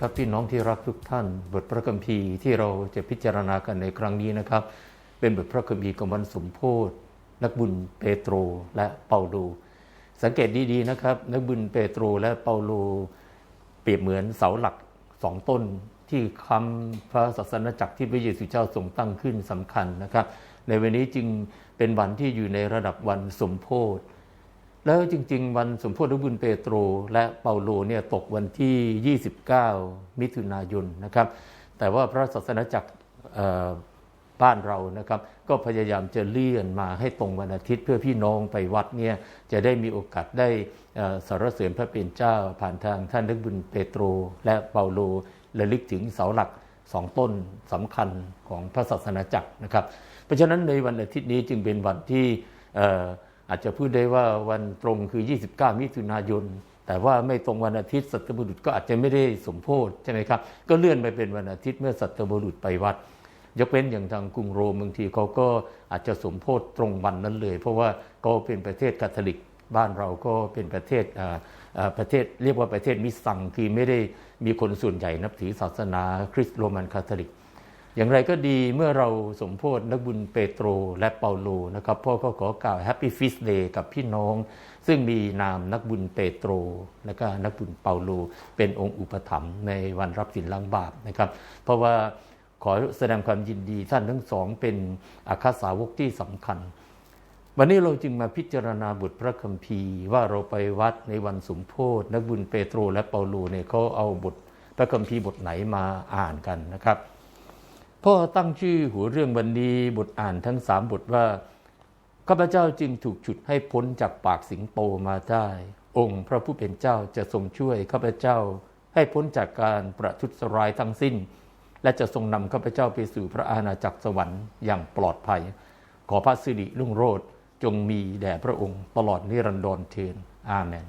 ครับพี่น้องที่รักทุกท่าน บทพระคัมภีร์ที่เราจะพิจารณากันในครั้งนี้นะครับ เป็นบทพระคัมภีร์ของวันสมโพธินักบุญเปโตรและเปาโลสังเกตดีๆนะครับ นักบุญเปโตรและเปาโลเปรียบเหมือนเสาหลักสองต้นที่คำพระศาสนาจักรที่พระเยซูเจ้าทรงตั้งขึ้นสำคัญนะครับ ในวันนี้จึงเป็นวันที่อยู่ในระดับวันสมโพธิ แล้วจริง ๆ วันสมโพธิบุญเปโตรและเปาโลเนี่ยตกวันที่ 29 มิถุนายนนะครับ แต่ว่าพระศาสนาจักรบ้านเรานะครับ ก็พยายามจะเลื่อนมาให้ตรงวันอาทิตย์ เพื่อพี่น้องไปวัดเนี่ยจะได้มีโอกาสได้สรรเสริญพระเป็นเจ้า ผ่านทางท่านนักบุญเปโตร และเปาโลระลึกถึงเสาหลักสองต้นสำคัญของพระศาสนาจักรนะครับ เพราะฉะนั้นในวันอาทิตย์นี้จึงเป็นวันที่ อาจจะพูดได้ว่าวันตรงคือ 29 มิถุนายน แต่ว่าไม่ตรงวันอาทิตย์สัตบุรุษก็อาจจะไม่ได้สมโพธิใช่ไหมครับ ก็เลื่อนไปเป็นวันอาทิตย์เมื่อสัตบุรุษไปวัด ยกเว้นอย่างทางกรุงโรมบางทีเขาก็อาจจะสมโพธิตรงวันนั้นเลย เพราะว่าก็เป็นประเทศคาทอลิกบ้านเราก็เป็นประเทศประเทศเรียกว่าประเทศมิสังคือไม่ได้มีคนส่วนใหญ่นับถือศาสนาคริสต์โรมันคาทอลิก อย่างไรก็ดีเมื่อเราสมโพธินักบุญเปโตรและเปาโลนะครับพ่อก็ขอกล่าวแฮปปี้ฟิสเดย์กับพี่น้อง ซึ่งมีนามนักบุญเปโตร และก็นักบุญเปาโล เป็นองค์อุปถัมภ์ในวันรับสินล้างบาปนะครับ เพราะว่าขอแสดงความยินดีท่านทั้งสองเป็นอาคาสาวกที่สำคัญ วันนี้เราจึงมาพิจารณาบทพระคัมภีร์ ว่าเราไปวัดในวันสมโพธินักบุญเปโตรและเปาโลเนี่ยเขาเอาบทพระคัมภีร์บทไหนมาอ่านกันนะครับ พ่อตั้งชื่อหัวเรื่องวันนี้บทอ่านทั้งสามบทว่าข้าพเจ้าจึงถูกฉุดให้พ้นจากปากสิงโตมาได้ องค์พระผู้เป็นเจ้าจะทรงช่วยข้าพเจ้าให้พ้นจากการประทุษร้ายทั้งสิ้น และจะทรงนำข้าพเจ้าไปสู่พระอาณาจักรสวรรค์อย่างปลอดภัย ขอพระสิริรุ่งโรจน์จงมีแด่พระองค์ตลอดนิรันดรเทินอาเมน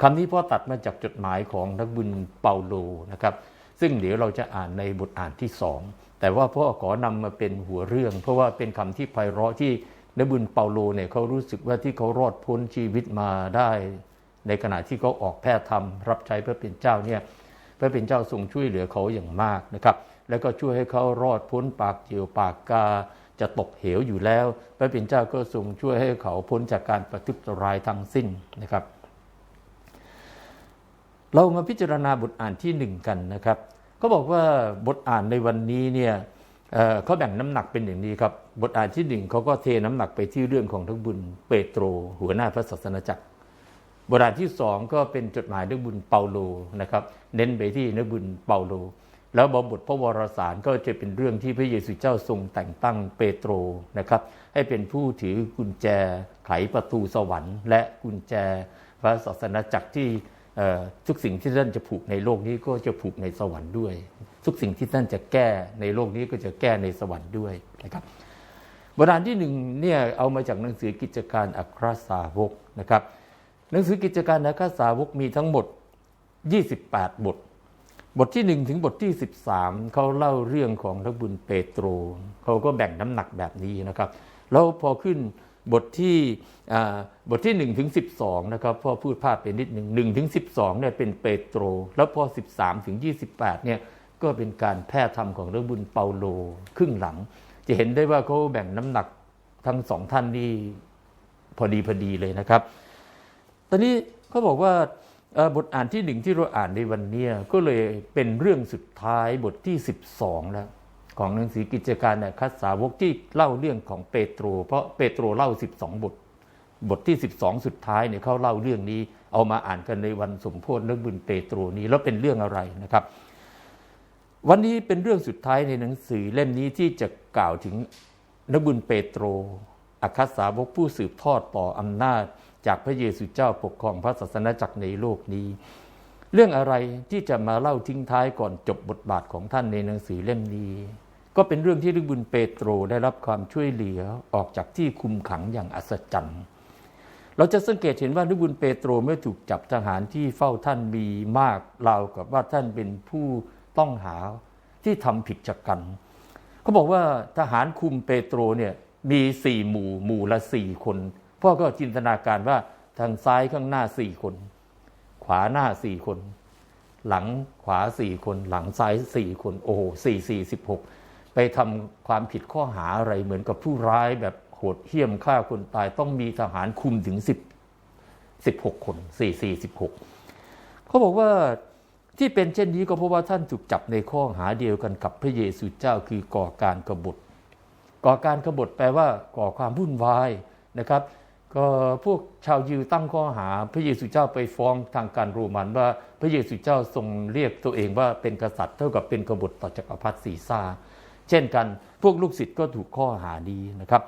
คำนี้พ่อตัดมาจากจดหมายของนักบุญเปาโลนะครับ ซึ่งเดี๋ยวเราจะอ่านในบทอ่านที่สองแต่ว่าพ่อขอนำมาเป็นหัวเรื่อง เพราะว่าเป็นคำที่ไพเราะที่นบุญเปาโลเนี่ยเขารู้สึกว่าที่เขารอดพ้นชีวิตมาได้ ในขณะที่เขาออกแพทย์ธรรม รับใช้พระเป็นเจ้าเนี่ยพระเป็นเจ้าทรงช่วยเหลือเขาอย่างมากนะครับ แล้วก็ช่วยให้เขารอดพ้นปากเกี่ยวปากกาจะตกเหวอยู่แล้ว พระเป็นเจ้าก็ทรงช่วยให้เขาพ้นจากการประทุษร้ายทั้งสิ้นนะครับ เรามาพิจารณาบทอ่านที่หนึ่งกันนะครับเขาบอกว่าบทอ่านในวันนี้เนี่ยเขาแบ่งน้ำหนักเป็นอย่างนี้ครับ บทอ่านที่หนึ่งเขาก็เทน้ำหนักไปที่เรื่องของทักบุญเปโตร หัวหน้าพระศาสนาจักร บทอ่านที่สองก็เป็นจดหมายนักบุญเปาโลนะครับ เน้นไปที่นักบุญเปาโล แล้วบทพระวรสารก็จะเป็นเรื่องที่พระเยซูเจ้าทรงแต่งตั้งเปโตรนะครับ ให้เป็นผู้ถือกุญแจไขประตูสวรรค์ และกุญแจพระศาสนาจักรที่ ทุกสิ่งที่ท่านจะผูกในโลกนี้ก็จะผูกในสวรรค์ด้วย ทุกสิ่งที่ท่านจะแก้ในโลกนี้ก็จะแก้ในสวรรค์ด้วยนะครับบทอ่านที่หนึ่งเนี่ยเอามาจากหนังสือกิจการอัครสาวกนะครับหนังสือกิจการอัครสาวกมีทั้งหมด 28 บท บทที่ 1 ถึงบทที่ 13 เขาเล่าเรื่องของพระบุญเปโตรเขาก็แบ่งน้ำหนักแบบนี้นะครับแล้วพอขึ้น บทที่บทที่ 1 ถึง 12 นะครับพ่อพูดพลาดไปนิดหนึ่งหนึ่งถึงสิเนี่ยเป็นเปโตร แล้วพอ 13 ถึง 28เนี่ยก็เป็นการแพร่ธรรมของเรื่องบุญเปาโลครึ่งหลัง จะเห็นได้ว่าเขาแบ่งน้ำหนักทั้งสองท่านนี่พอดีพอดีเลยนะครับ ตอนนี้เขาบอกว่าบทอ่านที่หนึ่งที่เราอ่านในวันนี้ก็เลยเป็นเรื่องสุดท้ายบทที่ 12 แล้ว ของหนังสือกิจการเนี่ยคัสสาวกที่เล่าเรื่องของเปโตร เพราะเปโตรเล่า 12 บท บทที่ 12 สุดท้ายเนี่ยเขาเล่าเรื่องนี้ เอามาอ่านกันในวันสมโพธินักบุญเปโตรนี้แล้วเป็นเรื่องอะไรนะครับ วันนี้เป็นเรื่องสุดท้ายในหนังสือเล่มนี้ที่จะกล่าวถึงนักบุญเปโตรอัคสาวกผู้สืบทอดต่ออำนาจ จากพระเยซูเจ้าปกครองพระศาสนาจักรในโลกนี้ เรื่องอะไรที่จะมาเล่าทิ้งท้ายก่อนจบบทบาทของท่านในหนังสือเล่มนี้ ก็เป็นเรื่องที่ลึกบุญเปโตรได้รับความช่วยเหลือออกจากที่คุมขังอย่างอัศจรรย์เราจะสังเกตเห็นว่าลึกบุญเปโตรเมื่อถูกจับทหารที่เฝ้าท่านมีมากราวกับว่าท่านเป็นผู้ต้องหาที่ทำผิดจักกันเขาบอกว่าทหารคุมเปโตรเนี่ยมีสี่หมู่หมู่ละสี่คนพ่อก็จินตนาการว่าทางซ้ายข้างหน้าสี่คน ขวาหน้าสี่คน หลังขวาสี่คน หลังซ้ายสี่คน โอ้โหสี่สี่สิบหก ไปทำความผิดข้อหาอะไรเหมือนกับผู้ร้ายแบบโหดเหี้ยมฆ่าคนตายต้องมีทหารคุมถึงสิบสิบหกคนสี่สี่สิบหกเขาบอกว่าที่เป็นเช่นนี้ก็เพราะว่าท่านถูกจับในข้อหาเดียวกันกับพระเยซูเจ้าคือก่อการกบฏ ก่อการกบฏแปลว่าก่อความวุ่นวายนะครับ ก็พวกชาวยิวตั้งข้อหาพระเยซูเจ้าไปฟ้องทางการโรมันว่าพระเยซูเจ้าทรงเรียกตัวเองว่าเป็นกษัตริย์เท่ากับเป็นกบฏต่อจักรพรรดิซีซ่าร์ เช่นกัน พวกลูกศิษย์ก็ถูกข้อหานี้นะครับ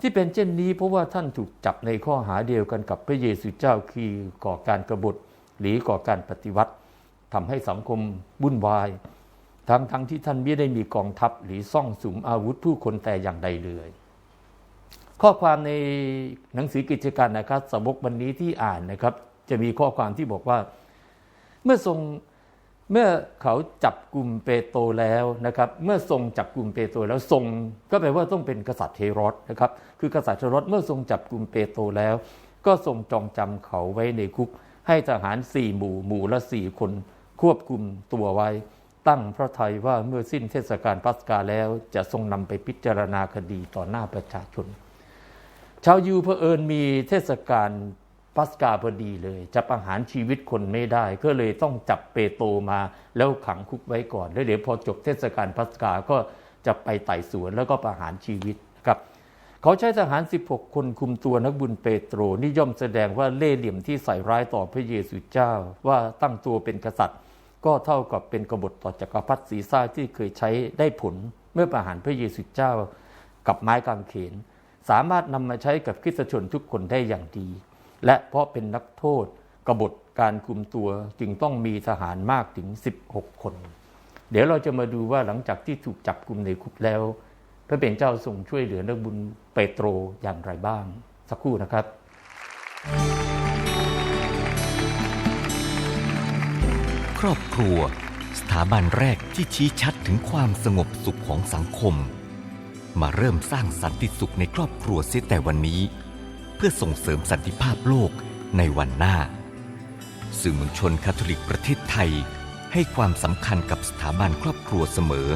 ที่เป็นเช่นนี้เพราะว่าท่านถูกจับในข้อหาเดียวกันกับพระเยซูเจ้าคือก่อการกบฏหรือก่อการปฏิวัติทำให้สังคมวุ่นวายทั้งทั้งที่ท่านไม่ได้มีกองทัพหรือซ่องสุมอาวุธผู้คนแต่อย่างใดเลยข้อความในหนังสือกิจการนะครับสาวกวันนี้ที่อ่านนะครับ จะมีข้อความที่บอกว่า เมื่อทรง เมื่อเขาจับกลุ่มเปโตรแล้วนะครับ เมื่อทรงจับกลุ่มเปโตรแล้วทรงก็แปลว่าต้องเป็นกษัตริย์เฮโรดนะครับ คือกษัตริย์เฮโรดเมื่อทรงจับกลุ่มเปโตรแล้ว ก็ทรงจองจำเขาไว้ในคุก ให้ทหารสี่หมู่หมู่ละสี่คนควบคุมตัวไว้ ตั้งพระทัยว่าเมื่อสิ้นเทศกาลปัสกาแล้วจะทรงนำไปพิจารณาคดีต่อหน้าประชาชน ชาวยูเผอิญมีเทศกาล ปัสกาพอดีเลย จะประหารชีวิตคนไม่ได้ ก็เลยต้องจับเปโตรมาแล้วขังคุกไว้ก่อน แล้วเดี๋ยวพอจบเทศกาลปัสกาก็จะไปไต่สวนแล้วก็ประหารชีวิตครับ เขาใช้ทหาร 16 คนคุมตัวนักบุญเปโตรนี่ย่อมแสดงว่าเล่เหลี่ยมที่ใส่ร้ายต่อพระเยซูเจ้า ว่าตั้งตัวเป็นกษัตริย์ ก็เท่ากับเป็นกบฏต่อจักรพรรดิซีซ่าที่เคยใช้ได้ผลเมื่อประหารพระเยซูเจ้า กับไม้กางเขน สามารถนำมาใช้กับคริสตชนทุกคนได้อย่างดี และเพราะเป็นนักโทษกบฏการคุมตัวจึงต้องมีทหารมากถึง 16 คน เดี๋ยวเราจะมาดูว่าหลังจากที่ถูกจับกลุ่มในคุกแล้ว พระเป็นเจ้าทรงช่วยเหลือนักบุญเปโตรอย่างไรบ้าง สักครู่นะครับ ครอบครัว สถาบันแรกที่ชี้ชัดถึงความสงบสุขของสังคม มาเริ่มสร้างสันติสุขในครอบครัวเสียแต่วันนี้ พื่อส่งเสริมสันติภาพโลกในวันหน้า สื่อมวลชนคาทอลิกประเทศไทย ให้ความสำคัญกับสถาบันครอบครัวเสมอ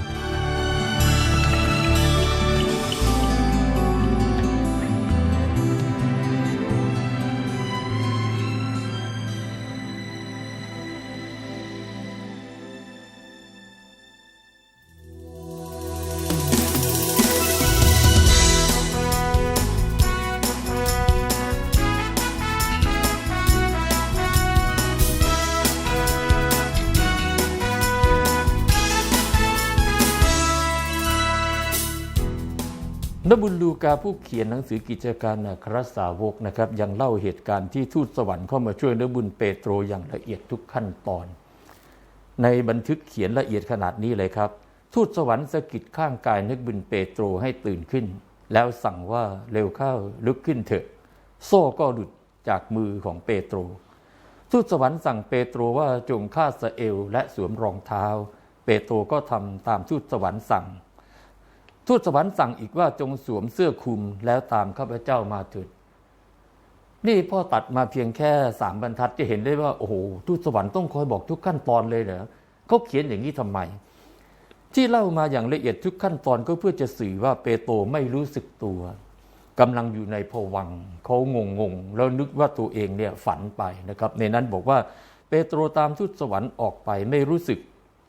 นบุญลูกาผู้เขียนหนังสือกิจการอัครสาวกนะครับยังเล่าเหตุการณ์ที่ทูตสวรรค์เข้ามาช่วยนบุญเปโตรอย่างละเอียดทุกขั้นตอน ในบันทึกเขียนละเอียดขนาดนี้เลยครับ ทูตสวรรค์สะกิดข้างกายนึกบุญเปโตรให้ตื่นขึ้น แล้วสั่งว่าเร็วเข้าลุกขึ้นเถอะ โซ่ก็หลุดจากมือของเปโตรทูตสวรรค์สั่งเปโตรว่าจงฆ่าสเอลและสวมรองเท้า เปโตรก็ทำตามทูตสวรรค์สั่ง ทูตสวรรค์สั่งอีกว่าจงสวมเสื้อคลุมแล้วตามข้าพเจ้ามาเถิดนี่พ่อตัดมาเพียงแค่สามบรรทัดจะเห็นได้ว่า โอ้โหทูตสวรรค์ต้องคอยบอกทุกขั้นตอนเลยเหรอเขาเขียนอย่างนี้ทำไม ที่เล่ามาอย่างละเอียดทุกขั้นตอนก็เพื่อจะสื่อว่าเปโตรไม่รู้สึกตัวกำลังอยู่ในภวังเขางงงแล้วนึกว่าตัวเองเนี่ยฝันไปนะครับ ในนั้นบอกว่าเปโตรตามทูตสวรรค์ออกไปไม่รู้สึก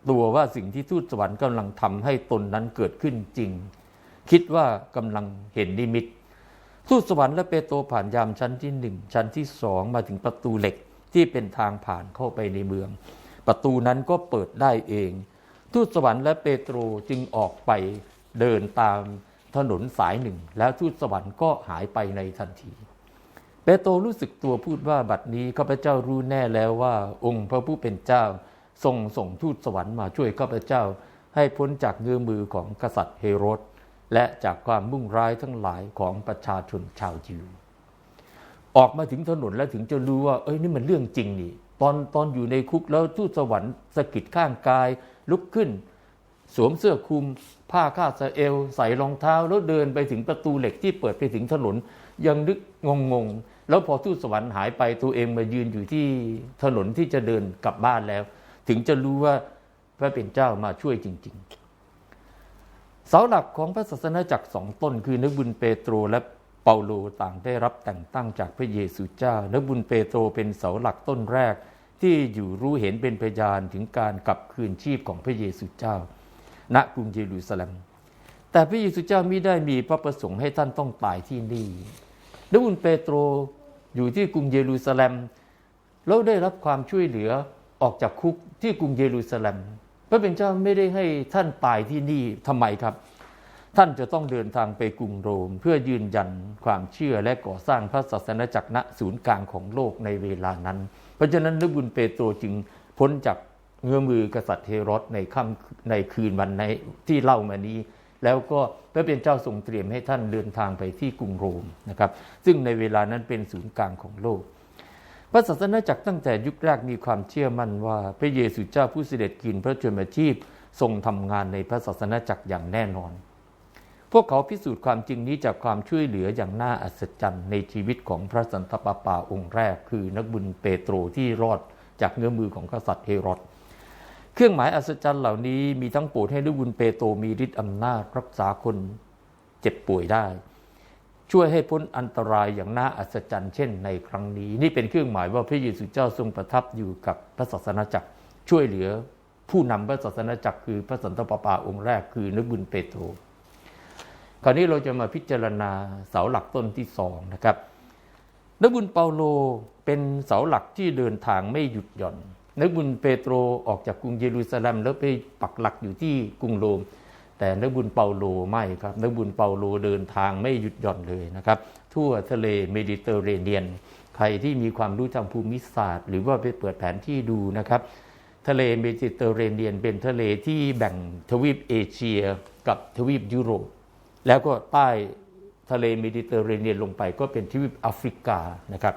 ตัวว่าสิ่งที่ทูตสวรรค์กำลังทำให้ตนนั้นเกิดขึ้นจริง คิดว่ากำลังเห็นนิมิต ทูตสวรรค์และเปโตรผ่านยามชั้นที่หนึ่งชั้นที่สองมาถึงประตูเหล็กที่เป็นทางผ่านเข้าไปในเมือง ประตูนั้นก็เปิดได้เอง ทูตสวรรค์และเปโตรจึงออกไปเดินตามถนนสายหนึ่ง แล้วทูตสวรรค์ก็หายไปในทันที เปโตรรู้สึกตัวพูดว่าบัดนี้ข้าพเจ้ารู้แน่แล้วว่า องค์พระผู้เป็นเจ้า ทรงส่งทูตสวรรค์มาช่วยข้าพเจ้า ให้พ้นจากเงื้อมือของกษัตริย์เฮโรดและจากความมุ่งร้ายทั้งหลายของประชาชนชาวยิว ออกมาถึงถนนแล้วถึงจะรู้ว่า เอ้ยนี่มันเรื่องจริงนี่ ตอนตอนอยู่ในคุกแล้วทูตสวรรค์สะกิดข้างกาย ลุกขึ้น สวมเสื้อคลุม ผ้าคาดสะเอว ใส่รองเท้าแล้วเดินไปถึงประตูเหล็กที่เปิดไปถึงถนน ยังนึกงงๆแล้วพอทูตสวรรค์หายไปตัวเองมายืนอยู่ที่ถนนที่จะเดินกลับบ้านแล้ว ถึงจะรู้ว่าพระเป็นเจ้ามาช่วยจริง ๆ เสาหลักของพระศาสนาจักรสองต้น คือนักบุญเปโตรและเปาโลต่างได้รับแต่งตั้งจากพระเยซูเจ้านักบุญเปโตรเป็นเสาหลักต้นแรกที่อยู่รู้เห็นเป็นพยานถึงการกลับคืนชีพของพระเยซูเจ้า ณกรุงเยรูซาเล็ม แต่พระเยซูเจ้ามิได้มีพระประสงค์ให้ท่านต้องตายที่นี่นักบุญเปโตรอยู่ที่กรุงเยรูซาเล็มแล้วได้รับความช่วยเหลือ ออกจากคุกที่กรุงเยรูซาเล็ม พระเป็นเจ้าไม่ได้ให้ท่านตายที่นี่ทำไมครับ ท่านจะต้องเดินทางไปกรุงโรม เพื่อยืนยันความเชื่อและก่อสร้างพระศาสนาจักรณศูนย์กลางของโลกในเวลานั้น เพราะฉะนั้นนักบุญเปโตรจึงพ้นจากเงื้อมือกษัตริย์เฮโรดในค่ำในคืนวันในที่เล่ามานี้ แล้วก็พระเป็นเจ้าทรงเตรียมให้ท่านเดินทางไปที่กรุงโรมนะครับ ซึ่งในเวลานั้นเป็นศูนย์กลางของโลก พระศาสนาจักรตั้งแต่ยุคแรกมีความเชื่อมั่นว่า พระเยซูเจ้าผู้เสด็จกินพระชนมาชีพทรงทำงานในพระศาสนาจักรอย่างแน่นอน พวกเขาพิสูจน์ความจริงนี้จากความช่วยเหลืออย่างน่าอัศจรรย์ในชีวิตของพระสันตะปาปาองค์แรก คือนักบุญเปโตรที่รอดจากเงื้อมือของกษัตริย์เฮโรดเครื่องหมายอัศจรรย์เหล่านี้มีทั้งโปรดให้นักบุญเปโตรมีฤทธิ์อำนาจรักษาคนเจ็บป่วยได้ ช่วยให้พ้นอันตรายอย่างน่าอัศจรรย์เช่นในครั้งนี้ นี่เป็นเครื่องหมายว่าพระเยซูเจ้าทรงประทับอยู่กับพระศาสนาจักร ช่วยเหลือผู้นำพระศาสนาจักรคือพระสันตะปาปาองค์แรกคือนักบุญเปโตรคราวนี้เราจะมาพิจารณาเสาหลักต้นที่สองนะครับนักบุญเปาโลเป็นเสาหลักที่เดินทางไม่หยุดหย่อนนักบุญเปโตรออกจากกรุงเยรูซาเล็มแล้วไปปักหลักอยู่ที่กรุงโรม แต่นักบุญเปาโลไม่ครับนักบุญเปาโลเดินทางไม่หยุดหย่อนเลยนะครับ ทั่วทะเลเมดิเตอร์เรเนียน ใครที่มีความรู้ทางภูมิศาสตร์ หรือว่าไปเปิดแผนที่ดูนะครับ ทะเลเมดิเตอร์เรเนียน เป็นทะเลที่แบ่งทวีปเอเชีย กับทวีปยุโรป แล้วก็ใต้ทะเลเมดิเตอร์เรเนียนลงไปก็เป็นทวีปแอฟริกานะครับ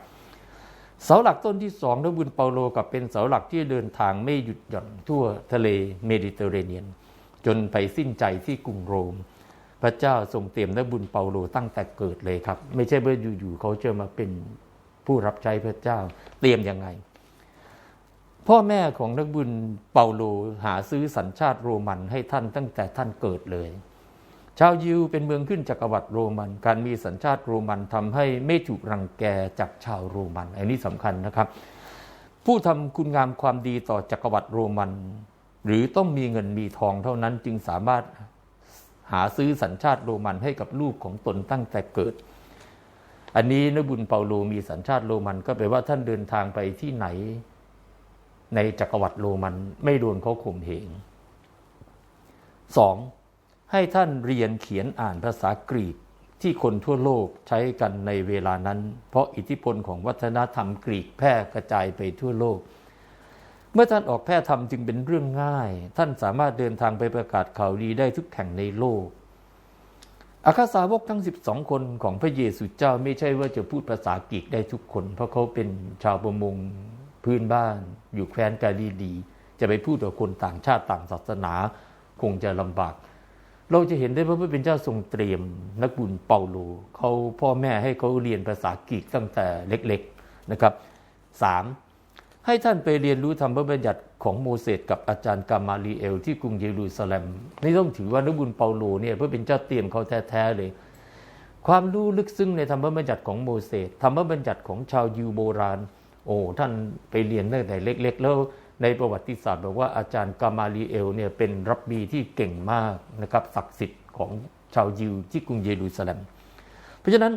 เสาหลักต้นที่สองนักบุญเปาโลกับเป็นเสาหลักที่เดินทางไม่หยุดหย่อนทั่วทะเลเมดิเตอร์เรเนียน จนไปสิ้นใจที่กรุงโรม พระเจ้าทรงเตรียมนักบุญเปาโลตั้งแต่เกิดเลยครับ ไม่ใช่เมื่ออยู่ๆเขาจะมาเป็นผู้รับใช้พระเจ้าเตรียมยังไง พ่อแม่ของนักบุญเปาโลหาซื้อสัญชาติโรมันให้ท่านตั้งแต่ท่านเกิดเลยชาวยิวเป็นเมืองขึ้นจักรวรรดิโรมัน การมีสัญชาติโรมันทำให้ไม่ถูกรังแกจากชาวโรมัน อันนี้สำคัญนะครับ ผู้ทำคุณงามความดีต่อจักรวรรดิโรมัน หรือต้องมีเงินมีทองเท่านั้นจึงสามารถหาซื้อสัญชาติโรมันให้กับลูกของตนตั้งแต่เกิด อันนี้นบุญเปาโลมีสัญชาติโรมันก็แปลว่าท่านเดินทางไปที่ไหน ในจักรวรรดิโรมันไม่โดนเขาข่มเหงสองให้ท่านเรียนเขียนอ่านภาษากรีกที่คนทั่วโลกใช้กันในเวลานั้น เพราะอิทธิพลของวัฒนธรรมกรีกแพร่กระจายไปทั่วโลก เมื่อท่านออกแพร่ธรรมจึงเป็นเรื่องง่าย ท่านสามารถเดินทางไปประกาศข่าวดีได้ทุกแห่งในโลก อาคาสาวกทั้ง 12 คนของพระเยซูเจ้าไม่ใช่ว่าจะพูดภาษากรีกได้ทุกคน เพราะเขาเป็นชาวประมงพื้นบ้าน อยู่แคว้นกาลิลีจะไปพูดกับคนต่างชาติต่างศาสนา คงจะลำบาก เราจะเห็นได้ว่าพระเป็นเจ้าทรงเตรียมนักบุญเปาโลเขาพ่อแม่ให้เขาเรียนภาษากรีกตั้งแต่เล็ก ๆนะครับสาม ให้ท่านไปเรียนรู้ธรรมบัญญัติของโมเสสกับอาจารย์กามาลีเอล ที่กรุงเยรูซาเล็มนี่ต้องถือว่านักบุญเปาโลเนี่ยเพระเป็นเจ้าเตรียมเขาแท้ๆเลย ความรู้ลึกซึ้งในธรรมบัญญัติของโมเสสธรรมบัญญัติของชาวยิวโบราณ โอ้ท่านไปเรียนตั้งแต่เล็ก ๆ แล้วในประวัติศาสตร์บอกว่าอาจารย์กามาลีเอลเนี่ยเป็นรับบีที่เก่งมากนะครับศักดิ์สิทธิ์ของชาวยิวที่กรุงเยรูซาเล็ม เพราะฉะนั้น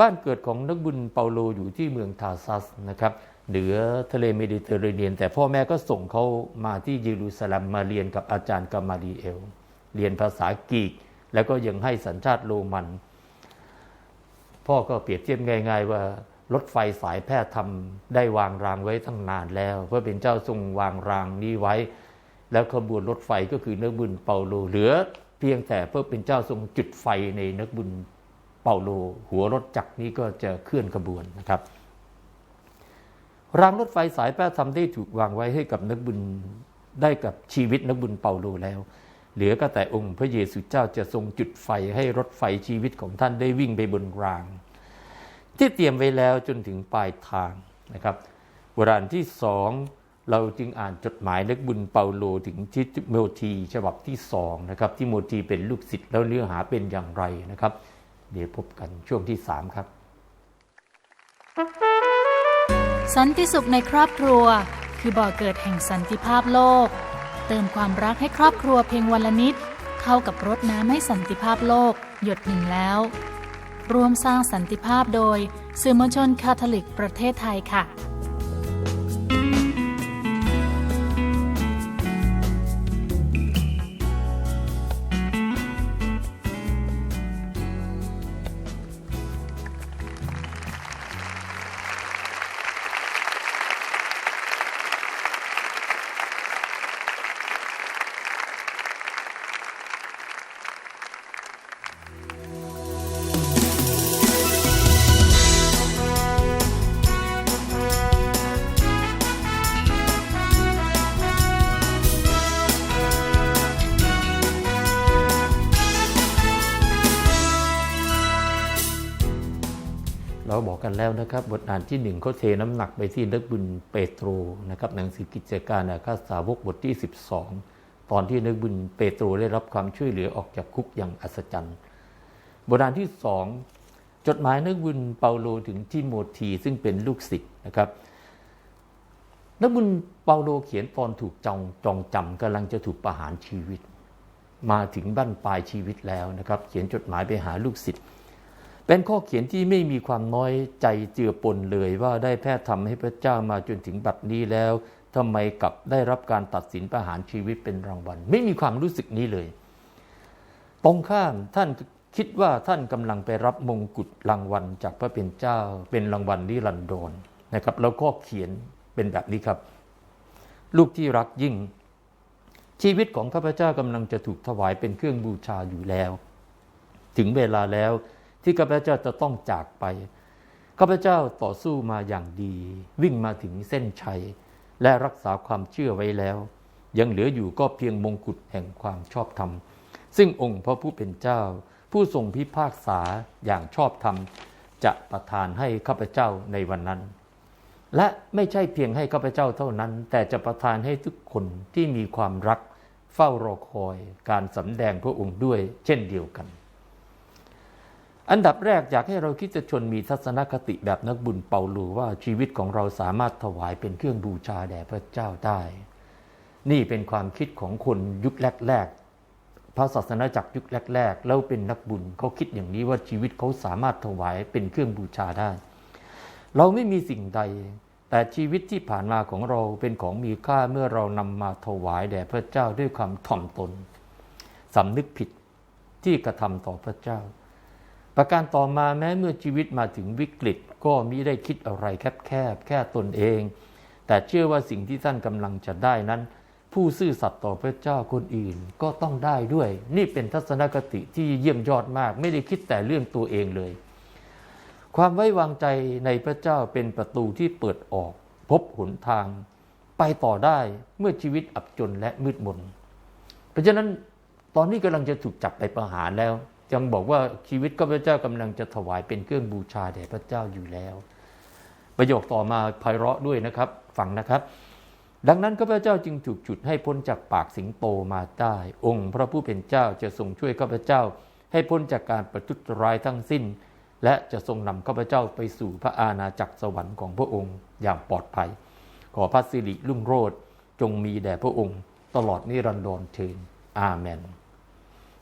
บ้านเกิดของนักบุญเปาโลอยู่ที่เมืองทาซัสนะครับ เหนือทะเลเมดิเตอร์เรเนียน แต่พ่อแม่ก็ส่งเขามาที่เยรูซาเล็มมาเรียนกับอาจารย์กามาลีเอล เรียนภาษากรีก แล้วก็ยังให้สัญชาติโรมัน พ่อก็เปรียบเทียบง่าย ๆ ว่ารถไฟสายแพทย์ทำได้วางรางไว้ตั้งนานแล้ว เพื่อเป็นเจ้าทรงวางรางนี้ไว้ แล้วขบวนรถไฟก็คือนักบุญเปาโลเหลือ เพียงแต่เพื่อเป็นเจ้าทรงจุดไฟในนักบุญเปาโล หัวรถจักรนี้ก็จะเคลื่อนขบวนนะครับ รางรถไฟสายแพทย์ทำได้ถูกวางไว้ให้กับนักบุญได้กับชีวิตนักบุญเปาโลแล้ว เหลือก็แต่องค์พระเยซูเจ้าจะทรงจุดไฟให้รถไฟชีวิตของท่านได้วิ่งไปบนราง ที่เตรียมไว้แล้วจนถึงปลายทางนะครับโบราณที่สองเราจึงอ่านจดหมายเล็กบุญเปาโลถึงทิโมธีฉบับที่สองนะครับที่โมธีเป็นลูกศิษย์แล้วเนื้อหาเป็นอย่างไรนะครับ เดี๋ยวพบกันช่วงที่สามครับ สันติสุขในครอบครัว คือบ่อเกิดแห่งสันติภาพโลก เติมความรักให้ครอบครัวเพียงวันละนิด เข้ากับรถน้ำให้สันติภาพโลก หยดหนึ่งแล้วร่วมสร้างสันติภาพโดยสื่อมวลชนคาทอลิกประเทศไทยค่ะ กันแล้วนะครับบทอ่านที่หนึ่งเขาเทน้ำหนักไปที่นักบุญเปโตรนะครับหนังสือกิจการอาคาสาวกบทที่ 12 ตอนที่นักบุญเปโตรได้รับความช่วยเหลือออกจากคุกอย่างอัศจรรย์บทอ่านที่สองจดหมายนักบุญเปาโลถึงทิโมธีซึ่งเป็นลูกศิษย์นะครับนักบุญเปาโลเขียนตอนถูกจองจองจำกำลังจะถูกประหารชีวิต มาถึงบั้นปลายชีวิตแล้วนะครับ เขียนจดหมายไปหาลูกศิษย์ เป็นข้อเขียนที่ไม่มีความน้อยใจเจือปนเลยว่าได้แพทย์ทำให้พระเจ้ามาจนถึงบัดนี้แล้วทำไมกลับได้รับการตัดสินประหารชีวิตเป็นรางวัล ไม่มีความรู้สึกนี้เลย ตรงข้ามท่านคิดว่าท่านกำลังไปรับมงกุฎรางวัลจากพระเป็นเจ้า เป็นรางวัลนิรันดรนะครับ แล้วก็เขียนเป็นแบบนี้ครับ ลูกที่รักยิ่ง ชีวิตของข้าพเจ้ากำลังจะถูกถวายเป็นเครื่องบูชาอยู่แล้ว ถึงเวลาแล้ว ที่ข้าพเจ้าจะต้องจากไปข้าพเจ้าต่อสู้มาอย่างดี วิ่งมาถึงเส้นชัย และรักษาความเชื่อไว้แล้ว ยังเหลืออยู่ก็เพียงมงกุฎแห่งความชอบธรรม ซึ่งองค์พระผู้เป็นเจ้า ผู้ทรงพิพากษาอย่างชอบธรรม จะประทานให้ข้าพเจ้าในวันนั้น และไม่ใช่เพียงให้ข้าพเจ้าเท่านั้น แต่จะประทานให้ทุกคนที่มีความรักเฝ้ารอคอยการสำแดงพระองค์ด้วยเช่นเดียวกัน อันดับแรกอยากให้เราคิดจะชนมีทัศนคติแบบนักบุญเปาโลว่าชีวิตของเราสามารถถวายเป็นเครื่องบูชาแด่พระเจ้าได้ นี่เป็นความคิดของคนยุคแรกๆพระศาสนาจักรยุคแรกๆแล้วเป็นนักบุญเขาคิดอย่างนี้ว่าชีวิตเขาสามารถถวายเป็นเครื่องบูชาได้ เราไม่มีสิ่งใด แต่ชีวิตที่ผ่านมาของเราเป็นของมีค่าเมื่อเรานำมาถวายแด่พระเจ้าด้วยความถ่อมตนสำนึกผิดที่กระทำต่อพระเจ้า ประการต่อมาแม้เมื่อชีวิตมาถึงวิกฤตก็มิได้คิดอะไรแคบแคบแค่ตนเอง แต่เชื่อว่าสิ่งที่ท่านกำลังจะได้นั้น ผู้ซื่อสัตย์ต่อพระเจ้าคนอื่นก็ต้องได้ด้วย นี่เป็นทัศนคติที่เยี่ยมยอดมาก ไม่ได้คิดแต่เรื่องตัวเองเลย ความไว้วางใจในพระเจ้าเป็นประตูที่เปิดออก พบหนทาง ไปต่อได้เมื่อชีวิตอับจนและมืดมน เพราะฉะนั้นตอนนี้กำลังจะถูกจับไปประหารแล้ว ยังบอกว่าชีวิตข้าพเจ้ากำลังจะถวายเป็นเครื่องบูชาแด่พระเจ้าอยู่แล้ว ประโยคต่อมาไพเราะด้วยนะครับฟังนะครับ ดังนั้นข้าพเจ้าจึงถูกจุดให้พ้นจากปากสิงโตมาได้ องค์พระผู้เป็นเจ้าจะทรงช่วยข้าพเจ้า ให้พ้นจากการประทุษร้ายทั้งสิ้น และจะทรงนำข้าพเจ้าไปสู่พระอาณาจักรสวรรค์ของพระองค์อย่างปลอดภัย ขอพระสิริรุ่งโรจน์จงมีแด่พระองค์ ตลอดนิรันดรเทินอาเมน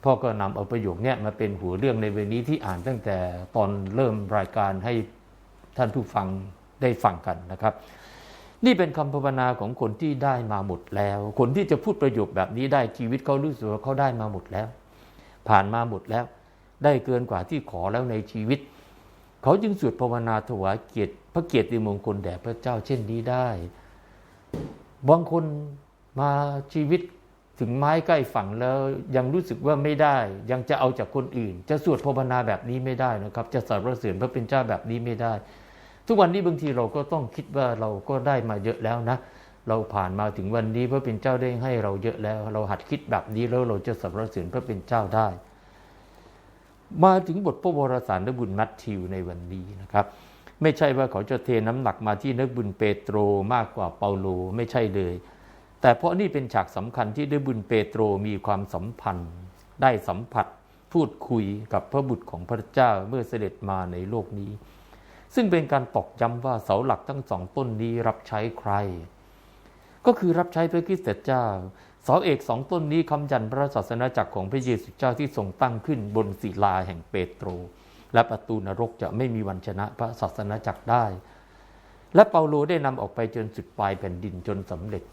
พ่อก็นำเอาประโยคนี้มาเป็นหัวเรื่องในวันนี้ที่อ่านตั้งแต่ตอนเริ่มรายการให้ท่านผู้ฟังได้ฟังกันนะครับ นี่เป็นคำภาวนาของคนที่ได้มาหมดแล้ว คนที่จะพูดประโยคแบบนี้ได้ชีวิตเขารู้สึกว่าเขาได้มาหมดแล้ว ผ่านมาหมดแล้ว ได้เกินกว่าที่ขอแล้วในชีวิต เขาจึงสวดภาวนาถวายเกียรติ พระเกียรติมงคลแด่พระเจ้าเช่นนี้ได้ บางคนมาชีวิต ถึงไม้ใกล้ฝั่งแล้วยังรู้สึกว่าไม่ได้ ยังจะเอาจากคนอื่น จะสวดภาวนาแบบนี้ไม่ได้นะครับ จะสรรเสริญพระเป็นเจ้าแบบนี้ไม่ได้ ทุกวันนี้บางทีเราก็ต้องคิดว่าเราก็ได้มาเยอะแล้วนะ เราผ่านมาถึงวันนี้พระเป็นเจ้าได้ให้เราเยอะแล้ว เราหัดคิดแบบนี้แล้วเราจะสรรเสริญพระเป็นเจ้าได้ มาถึงบทพระวรสารบุญมัทธิวในวันนี้นะครับ ไม่ใช่ว่าเขาจะเทน้ำหนักมาที่นักบุญเปโตรมากกว่าเปาโลไม่ใช่เลย แต่เพราะนี่เป็นฉากสำคัญที่ได้บุญเปโตรมีความสัมพันธ์ ได้สัมผัสพูดคุยกับพระบุตรของพระเจ้าเมื่อเสด็จมาในโลกนี้ ซึ่งเป็นการตอกย้ำว่าเสาหลักทั้งสองต้นนี้รับใช้ใคร ก็คือรับใช้พระคริสต์เจ้าเสาเอกสองต้นนี้คำยันพระศาสนาจักรของพระเยซูเจ้าที่ทรงตั้งขึ้นบนศิลาแห่งเปโตร และประตูนรกจะไม่มีวันชนะพระศาสนาจักรได้ และเปาโลได้นำออกไปจนสุดปลายแผ่นดินจนสำเร็จ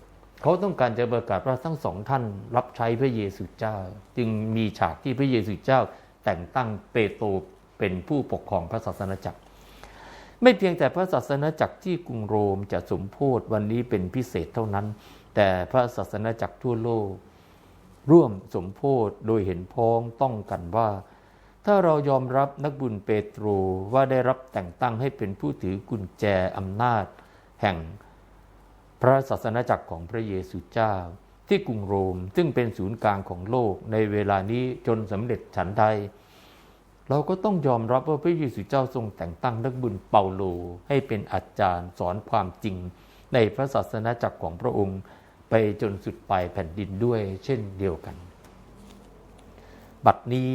เขาต้องการจะประกาศว่าทั้งสองท่านรับใช้พระเยซูเจ้า จึงมีฉากที่พระเยซูเจ้า แต่งตั้งเปโตรเป็นผู้ปกครองพระศาสนาจักร ไม่เพียงแต่พระศาสนาจักรที่กรุงโรมจะสมโพธวันนี้เป็นพิเศษเท่านั้น แต่พระศาสนาจักรทั่วโลก ร่วมสมโพธโดยเห็นพ้องต้องกันว่า ถ้าเรายอมรับนักบุญเปโตรว่าได้รับแต่งตั้งให้เป็นผู้ถือกุญแจอำนาจ แห่ง พระศาสนาจักรของพระเยซูเจ้า ที่กรุงโรมซึ่งเป็นศูนย์กลางของโลกในเวลานี้จนสำเร็จฉันใด เราก็ต้องยอมรับว่าพระเยซูเจ้าทรงแต่งตั้งนักบุญเปาโลให้เป็นอาจารย์สอนความจริง ในพระศาสนาจักรของพระองค์ ไปจนสุดปลายแผ่นดินด้วยเช่นเดียวกัน บัดนี้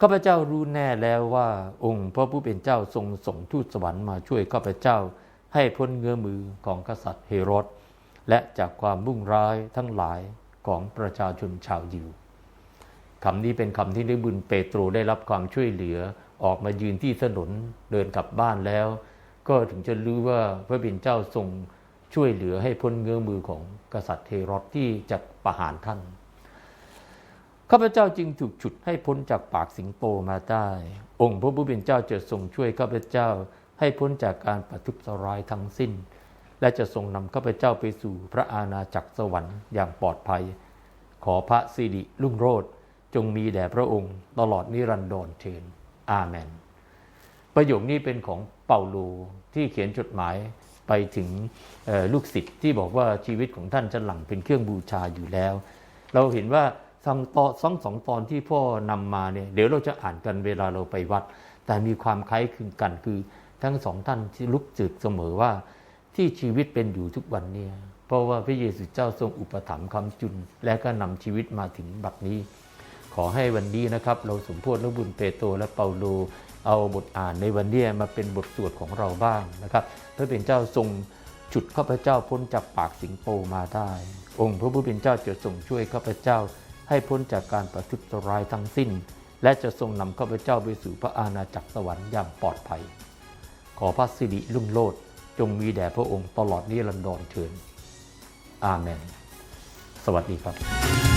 ข้าพเจ้ารู้แน่แล้วว่าองค์พระผู้เป็นเจ้าทรงส่งทูตสวรรค์มาช่วยข้าพเจ้า ให้พ้นเงื้อมือของกษัตริย์เฮโรดและจากความมุ่งร้ายทั้งหลายของประชาชนชาวยิวคำนี้เป็นคำที่ได้บุญเปโตรได้รับความช่วยเหลือออกมายืนที่ถนนเดินกลับบ้านแล้ว ก็ถึงจะรู้ว่าพระบิดาเจ้าทรงช่วยเหลือให้พ้นเงื้อมือของกษัตริย์เฮโรดที่จะประหารท่านข้าพเจ้าจึงถูกฉุดให้พ้นจากปากสิงโตมาได้ องค์พระผู้เป็นเจ้าจะทรงช่วยข้าพเจ้า ให้พ้นจากการประทุษร้ายทั้งสิ้น และจะทรงนำข้าพเจ้าไปสู่พระอาณาจักรสวรรค์อย่างปลอดภัย ขอพระสิริรุ่งโรจน์จงมีแด่พระองค์ตลอดนิรันดรเทินอาเมน ประโยคนี้เป็นของเปาโลที่เขียนจดหมายไปถึงลูกศิษย์ที่บอกว่าชีวิตของท่านจะหลังเป็นเครื่องบูชาอยู่แล้ว เราเห็นว่าสองตอนสองสองตอนที่พ่อนำมาเนี่ยเดี๋ยวเราจะอ่านกันเวลาเราไปวัด แต่มีความคล้ายคลึงกันคือ ทั้งสองท่านที่ลุกจึกเสมอว่าที่ชีวิตเป็นอยู่ทุกวันเนี่ยเพราะว่าพระเยซูเจ้าทรงอุปถัมภ์คำจุน และก็นำชีวิตมาถึงบัดนี้ ขอให้วันนี้นะครับ เราสมโพธินบุญเปโตรและเปาโลเอาบทอ่านในวันนี้มาเป็นบทสวดของเราบ้างนะครับพระเป็นเจ้าทรงจุดข้าพเจ้าพ้นจากปากสิงโตมาได้ องค์พระผู้เป็นเจ้าจะทรงช่วยข้าพเจ้า ให้พ้นจากการประทุษร้ายทั้งสิ้น และจะทรงนำข้าพเจ้าไปสู่พระอาณาจักรสวรรค์อย่างปลอดภัย อพระสิริรุ่งโรจน์จงมีแด่พระองค์ตลอดนิรันดรเถิดอาเมน สวัสดีครับ